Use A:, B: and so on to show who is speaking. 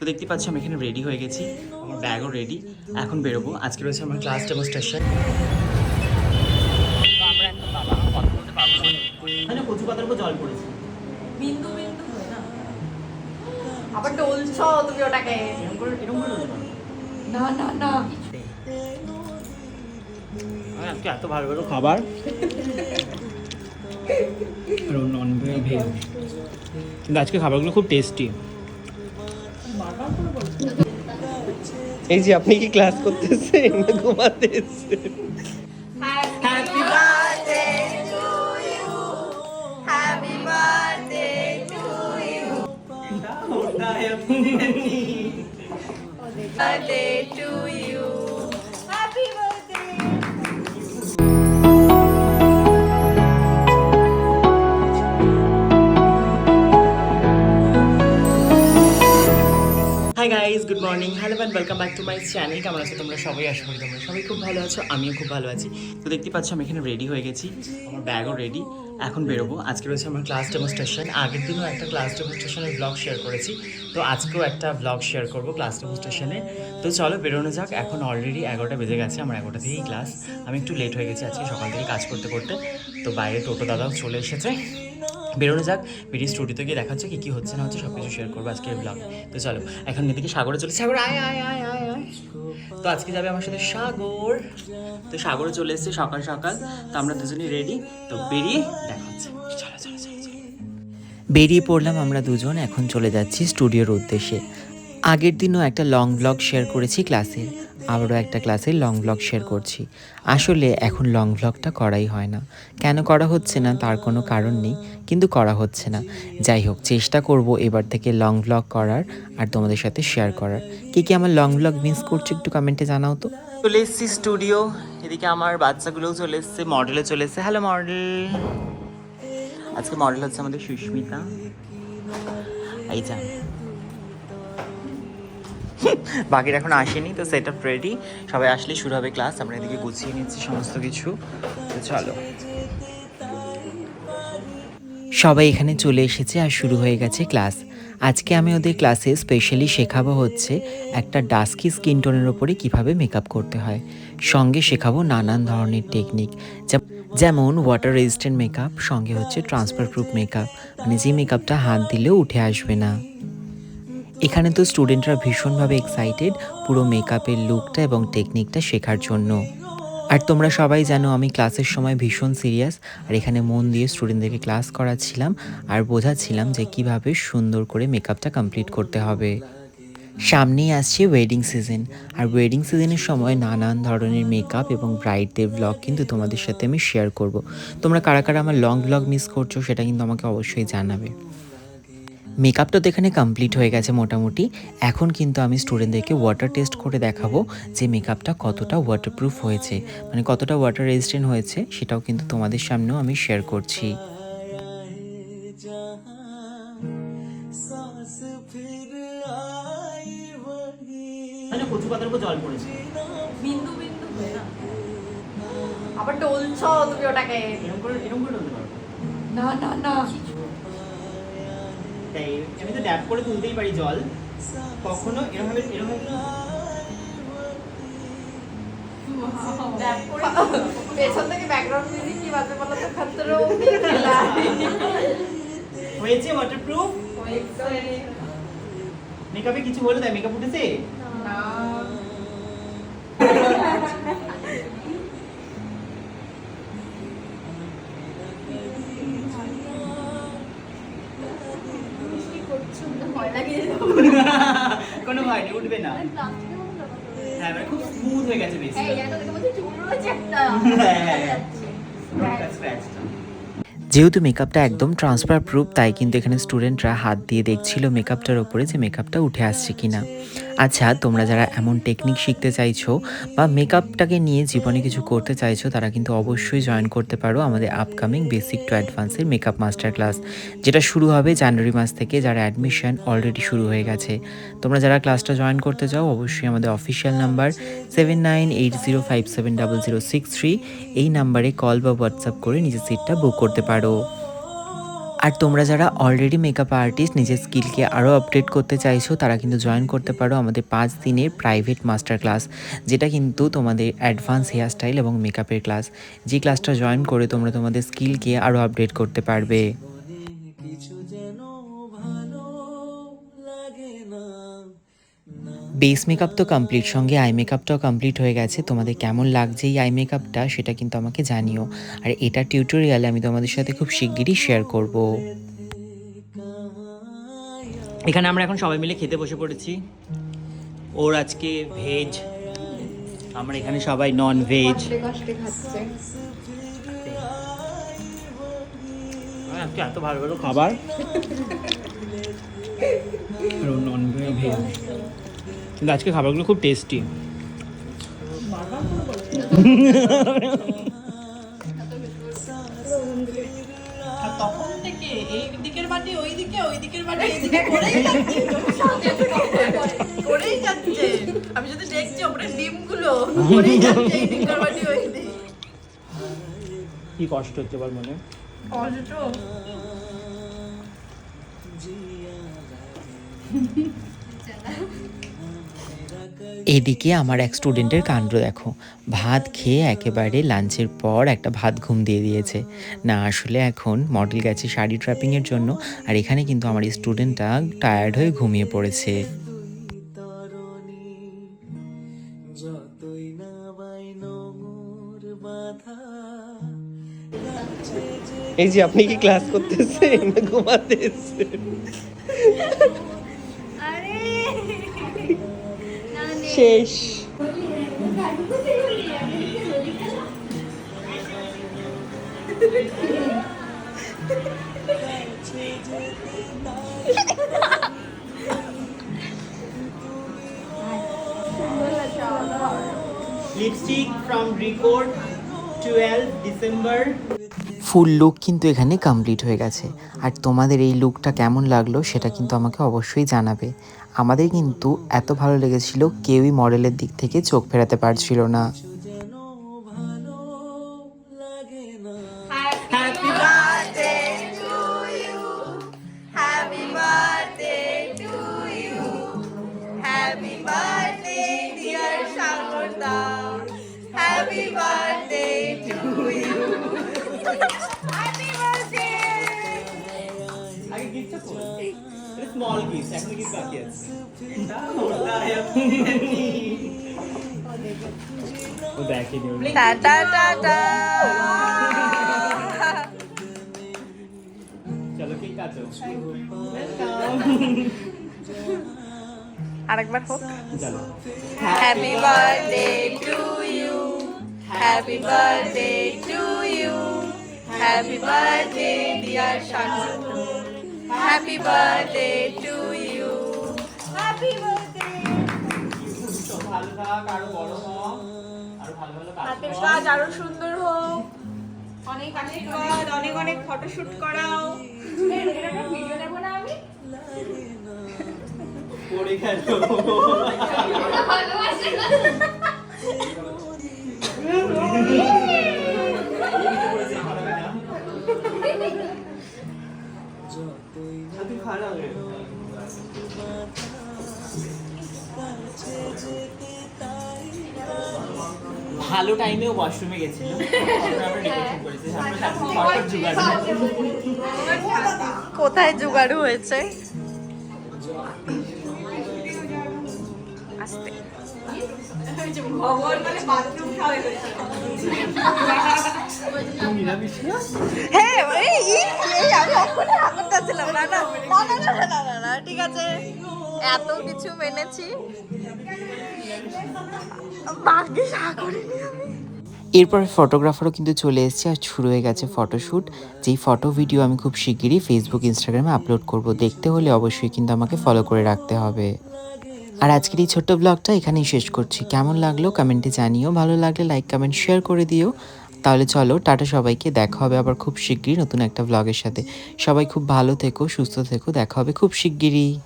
A: তো দেখতে পাচ্ছি আমি এখানে রেডি হয়ে গেছি। আমার ব্যাগও রেডি এখন বেরোবো। আজকে রয়েছে আমার ক্লাস ডেমোস্ট্রেশন মানে কচু পাতার উপর জল পড়েছে।
B: বিন্দু বিন্দু না। আবার ডলছ তুমি ওটাকে। না না না।
A: আজকে এত ভালো ভালো খাবার। নন ভেজ কিন্তু আজকে খাবারগুলো খুব টেস্টি
C: এই যে আপনি কি ক্লাস করতেছেন না ঘুমাতে এসেছেন
B: happy birthday to you happy birthday to you birthday to you
A: morning hello and welcome back to my channel কেমন আছো তোমরা? সবাই আশা করি তোমরা সবাই খুব ভালো আছো, আমিও খুব ভালো আছি। তো দেখতে পাচ্ছ, আমি এখানে রেডি হয়ে গেছি। আমার ব্যাগও রেডি এখন বেরোবো। আজকে রয়েছে আমার ক্লাস ডেমোস্ট্রেশন আগের দিনও একটা ক্লাস ডেমোস্ট্রেশনের ব্লগ শেয়ার করেছি। তো আজকেও একটা ব্লগ শেয়ার করব ক্লাস ডেমোস্ট্রেশনে তো চলো বেরোনো যাক। এখন অলরেডি এগারোটা বেজে গেছে, আমার এগারোটা থেকেই ক্লাস আমি একটু লেট হয়ে গেছি আজকে সকাল থেকে কাজ করতে করতে। তো বাইরে টোটো দাদাও চলে এসেছে। বেরোনো যাক বেরিয়ে স্টুডিওতে গিয়ে দেখা হচ্ছে কি কি হচ্ছে, না হচ্ছে সব কিছু শেয়ার করব আজকের ব্লগ তো চলো, এখন এদিকে সাগরে চলে সাগর, আয় আয় আয় আয় আয়। তো আজকে যাবে আমার সাথে সাগর। তো সাগরে চলে এসেছে সকাল সকাল, তো আমরা দুজনেই রেডি তো বেরিয়ে দেখা হচ্ছে চলো চলো চলো।
D: বেরিয়ে পড়লাম আমরা দুজন, এখন চলে যাচ্ছি স্টুডিওর উদ্দেশ্যে। আগের দিনও একটা লং ব্লগ শেয়ার করেছি ক্লাসের আবারও একটা ক্লাসের লং ব্লগ শেয়ার করছি। আসলে এখন লং ব্লগটা করাই হয় না। কেন করা হচ্ছে না তার কোনো কারণ নেই, কিন্তু করা হচ্ছে না। যাই হোক, চেষ্টা করব এবার থেকে লং ব্লগ করার আর তোমাদের সাথে শেয়ার করার। কে কি আমার লং ব্লগ মিস করছ একটু কমেন্টে জানাও তো।
A: চলে এসেছি স্টুডিও এদিকে আমার বাচ্চাগুলোও চলে এসছে মডেলে চলে এসছে। হ্যালো মডেল আজকে মডেল হচ্ছে আমাদের সুস্মিতা। এই যা। বাকিরা এখন আসেনি, তো সেট আপ রেডি সবাই আসলে শুরু হবে ক্লাস আমরা এদিকে গুছিয়ে নিচ্ছি সমস্ত কিছু। তো চলো।
D: সবাই এখানে চলে এসেছে আর শুরু হয়ে গেছে ক্লাস আজকে আমি ওদের ক্লাসে স্পেশালি শেখাবো হচ্ছে একটা ডাস্কি স্কিন টোনের ওপরে কীভাবে মেকআপ করতে হয়। সঙ্গে শেখাবো নানান ধরনের টেকনিক যেমন ওয়াটার রেজিস্ট্যান্ট মেকআপ সঙ্গে হচ্ছে ট্রান্সফার প্রুফ মেকআপ মানে যে মেকআপটা হাত দিলেও উঠে আসবে না। এখানে তো স্টুডেন্টরা ভীষণভাবে এক্সাইটেড পুরো মেকআপের লুকটা এবং টেকনিকটা শেখার জন্য। আর তোমরা সবাই জানো আমি ক্লাসের সময় ভীষণ সিরিয়াস আর এখানে মন দিয়ে স্টুডেন্টদেরকে ক্লাস করাচ্ছিলাম আর বোঝাচ্ছিলাম যে কীভাবে সুন্দর করে মেকআপটা কমপ্লিট করতে হবে। সামনেই আসছে ওয়েডিং সিজন আর ওয়েডিং সিজনের সময় নানান ধরনের মেকআপ এবং ব্রাইডদের ব্লগ কিন্তু তোমাদের সাথে আমি শেয়ার করব। তোমরা কারা কারা আমার লং ব্লগ মিস করছ সেটা কিন্তু আমাকে অবশ্যই জানাবে। মেকআপটা তো এখানে কমপ্লিট হয়ে গেছে মোটামুটি। এখন কিন্তু আমি স্টুডেন্টদেরকে ওয়াটার টেস্ট করে দেখাবো যে মেকআপটা কতটা ওয়াটারপ্রুফ হয়েছে। মানে কতটা ওয়াটার রেজিস্ট্যান্ট হয়েছে সেটাও কিন্তু তোমাদের সামনেও আমি শেয়ার করছি।
A: মানে কচু পাতার উপর জল পড়েছে।
B: বিন্দু বিন্দু আবার ডলছ তুমি ওটাকে
A: এরকম করে এরকম করে
B: না না না।
A: তাই আমি তো ড্যাপ করে তুলতেই পারি জল। কখনো এরকম এরকম
B: পেছন থেকে ব্যাকগ্রাউন্ড মিউজিক কি বাজে বলো তো? খতরো
A: হয়েছে ওয়াটারপ্রুফ মেকআপে কিছু বলে দেয় মেকআপ উঠেছে? কোনো ভয় নেই উঠবে না। হ্যাঁ মানে খুব স্মুথ হয়ে গেছে বেশি হ্যাঁ হ্যাঁ হ্যাঁ
D: যেহেতু মেকআপটা একদম ট্রান্সফার প্রুফ তাই কিন্তু এখানে স্টুডেন্টরা হাত দিয়ে দেখছিল মেকআপটার ওপরে যে মেকআপটা উঠে আসছে কিনা। আচ্ছা তোমরা যারা এমন টেকনিক শিখতে চাইছো বা মেকআপটাকে নিয়ে জীবনে কিছু করতে চাইছো, তারা কিন্তু অবশ্যই জয়েন করতে পারো আমাদের আপকামিং বেসিক টু অ্যাডভান্সের মেকআপ মাস্টার ক্লাস যেটা শুরু হবে জানুয়ারি মাস থেকে, যার অ্যাডমিশন অলরেডি শুরু হয়ে গেছে। তোমরা যারা ক্লাসটা জয়েন করতে চাও, অবশ্যই আমাদের official number seven nine eight zero five seven double zero six three এই নাম্বারে কল বা হোয়াটসঅ্যাপ করে নিজের সিটটা বুক করতে পারো। আর তোমরা যারা অলরেডি মেকআপ আর্টিস্ট নিজের স্কিলকে আরও আপডেট করতে চাইছো, তারা কিন্তু জয়েন করতে পারো আমাদের পাঁচ দিনের প্রাইভেট মাস্টার ক্লাস যেটা কিন্তু তোমাদের অ্যাডভান্স হেয়ার স্টাইল এবং মেকআপের ক্লাস যে ক্লাসটা জয়েন করে তোমরা তোমাদের স্কিলকে আরও আপডেট করতে পারবে। বেস মেকআপ তো কমপ্লিট সঙ্গে আই মেকআপটাও কমপ্লিট হয়ে গেছে। তোমাদের কেমন লাগছে এই আই মেকআপটা সেটা কিন্তু আমাকে জানিও। আর এটা টিউটোরিয়ালে আমি তোমাদের সাথে খুব শিগগিরই শেয়ার করব।
A: এখানে আমরা এখন সবাই মিলে খেতে বসে পড়েছি। ওর আজকে ভেজ আমরা এখানে সবাই নন ভেজ আজকে এত ভালো ভালো খাবার। নন ভেজ কিন্তু আজকে খাবারগুলো খুব টেস্টি কি কষ্ট হচ্ছে বল মনে?
B: কষ্ট?
D: এদিকে আমার এক স্টুডেন্টের কাণ্ড দেখো। ভাত খেয়ে একেবারে লাঞ্চের পর একটা ভাত ঘুম দিয়ে দিয়েছে। না আসলে এখন মডেল গেছে শাড়ি ট্র্যাপিংয়ের জন্য আর এখানে কিন্তু আমার এই স্টুডেন্টটা টায়ার্ড হয়ে ঘুমিয়ে পড়েছে।
C: এই যে আপনি কি ক্লাস করতেছেন? না শেষ।
A: Lipstick from Recode twelve December
D: full look কিন্তু এখানে কমপ্লিট হয়ে গেছে। আর তোমাদের এই লুকটা কেমন লাগল সেটা কিন্তু আমাকে অবশ্যই জানাবে। আমাদের কিন্তু এত ভালো লেগেছিল কেউই মডেলের দিক থেকে চোখ ফেরাতে পারছিল না।
A: স্মল গিস এখন গিস বাকি আছে ও দেখেনি
B: টা টা টা টা
A: চলো কি কাটো
B: আরেকবার হোক happy birthday to you happy birthday to you happy birthday dear Shanu Happy birthday to you. Happy birthday.
A: তো ভালো থাক আরও বড় হ আরও ভালো ভালো কাজ
B: হাতের। কাজ আরও সুন্দর হোক অনেক আশীর্বাদ অনেক অনেক ফটোশুট করাও ভিডিও নেব না আমি
A: পড়ে গেল ভালো টাইমেও ওয়াশরুমে গেছিল হ্যাঁ।
B: কোথায় জোগাড়। হয়েছে? আসতে। এত কিছু মেনেছি।
D: এরপরে ফটোগ্রাফারও কিন্তু চলে এসেছে আর শুরু হয়ে গেছে ফটোশ্যুট। যেই ফটো ভিডিও আমি খুব শিগগিরই ফেসবুক ইনস্টাগ্রামে আপলোড করব। দেখতে হলে অবশ্যই কিন্তু আমাকে ফলো করে রাখতে হবে। আর আজকের এই ছোট্ট ব্লগটা এখানেই শেষ করছি। কেমন লাগল কমেন্টে জানিও। ভালো লাগলে লাইক কমেন্ট শেয়ার করে দিও। তাহলে চলো, টাটা সবাইকে। দেখা হবে আবার খুব শিগগিরই নতুন একটা ব্লগের সাথে। সবাই খুব ভালো থেকো, সুস্থ থেকো। দেখা হবে খুব শিগগিরই।